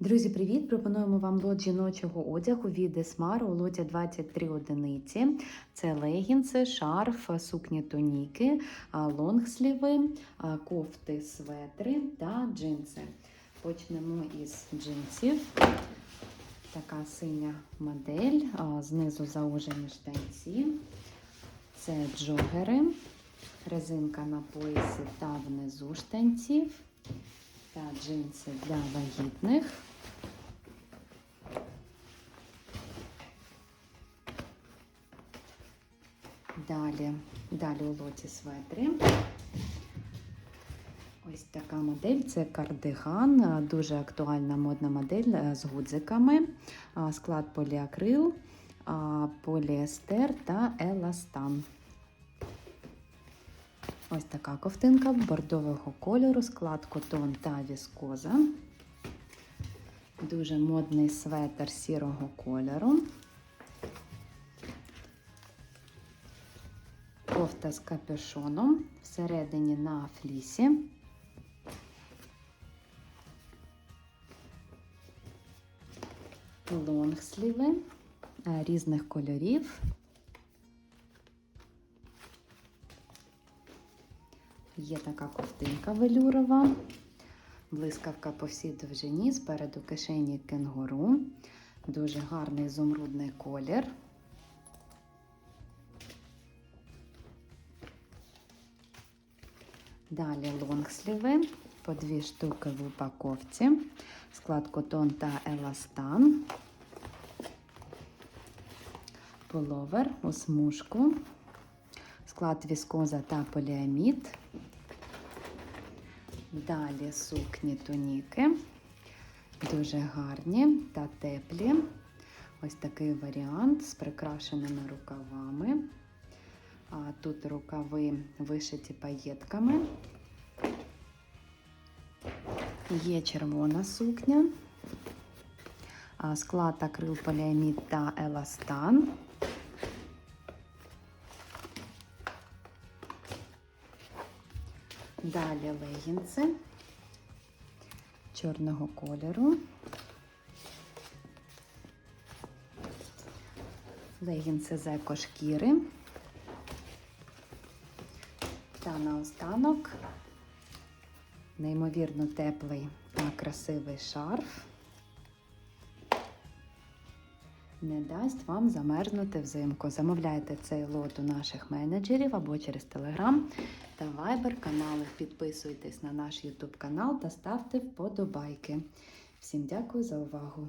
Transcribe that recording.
Друзі, привіт! Пропонуємо вам лот жіночого одягу від Esmar у лоті 23 одиниці. Це легінси, шарф, сукні тоніки, лонгсліви, кофти, светри та джинси. Почнемо із джинсів. Така синя модель, знизу заужені штанці. Це джогери, резинка на поясі та внизу штанців. Та джинси для вагітних. Далі, далі у лоті светри. Ось така модель це кардиган, дуже актуальна модна модель е, з гудзиками, склад поліакрил, поліестер та еластан. Ось така ковтинка бордового кольору, склад котон та віскоза. Дуже модний светр сірого кольору. Кофта з капюшоном всередині на флісі. Лонгсліви е, різних кольорів. Є така ковтинка велюрова, блискавка по всій довжині, спереду кишені кенгуру, дуже гарний ізумрудний колір. Далі лонгсліви, по дві штуки в упаковці, склад котон та еластан, половер у смужку, склад віскоза та поліамід. Далі сукні тоніки, дуже гарні та теплі. Ось такий варіант з прикрашеними рукавами. А тут рукави вишиті паєтками. Є червона сукня, склад акрил поліамід та еластан. Далі легінси чорного кольору. Легінси з екошкіри. Та наостанок неймовірно теплий та красивий шарф. Не дасть вам замерзнути взимку. Замовляйте цей лот у наших менеджерів або через Telegram та Viber канали. Підписуйтесь на наш YouTube канал та ставте вподобайки. Всім дякую за увагу!